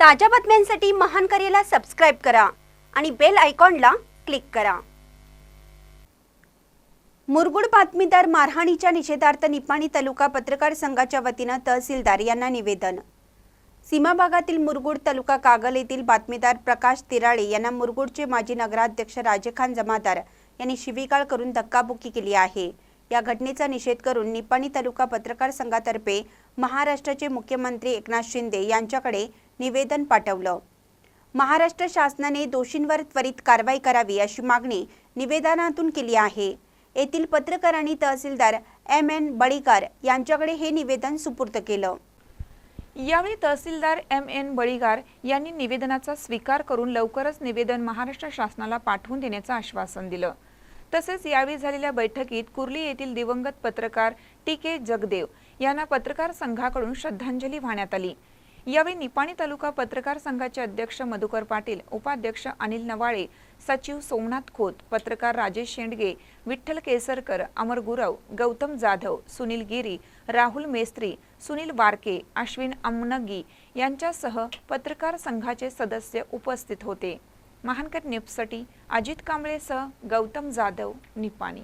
ताज्या बातम्यांसाठी महान करेला सबस्क्राईब करा आणि बेल आयकॉनला क्लिक करा. मुरगुड बातमीदार मारहाणीच्या निषेधार्थ निपाणी तालुका पत्रकार संघाच्या वतीनं तहसीलदार यांना निवेदन. सीमा भागातील मुरगुड तालुका कागल येथील बातमीदार प्रकाश तिराळे यांना मुरगुडचे माजी नगराध्यक्ष राजेखान जमादार यांनी शिवीगाळ करून धक्काबुक्की केली आहे. या घटनेचा निषेध करून निपाणी तालुका पत्रकार संघातर्फे महाराष्ट्राचे मुख्यमंत्री एकनाथ शिंदे यांच्याकडे निवेदन पाठवलं. महाराष्ट्र शासनाने दोषींवर त्वरित कारवाई करावी अशी मागणी निवेदनातून केली आहे. येथील पत्रकारांनी तहसीलदार एम एन बळीकर यांच्याकडे हे निवेदन सुपूर्द केलं. यावेळी तहसीलदार एम एन बळीगार यांनी निवेदनाचा स्वीकार करून लवकरच निवेदन महाराष्ट्र शासनाला पाठवून देण्याचं आश्वासन दिलं. तसेच यावेळी झालेल्या बैठकीत कुर्ली येथील दिवंगत पत्रकार टी के जगदेव यांना पत्रकार संघाकडून श्रद्धांजली वाहण्यात आली. यावेळी निपाणी तालुका पत्रकार संघाचे अध्यक्ष मधुकर पाटील उपाध्यक्ष अनिल नवाळे सचिव सोमनाथ खोत पत्रकार राजेश शेंडगे विठ्ठल केसरकर अमर गुरव गौतम जाधव सुनील गिरी राहुल मेस्त्री सुनील वारके अश्विन अमनगी यांच्यासह पत्रकार संघाचे सदस्य उपस्थित होते. महानकर न्यूजसाठी अजित कांबळेसह गौतम जाधव निपाणी.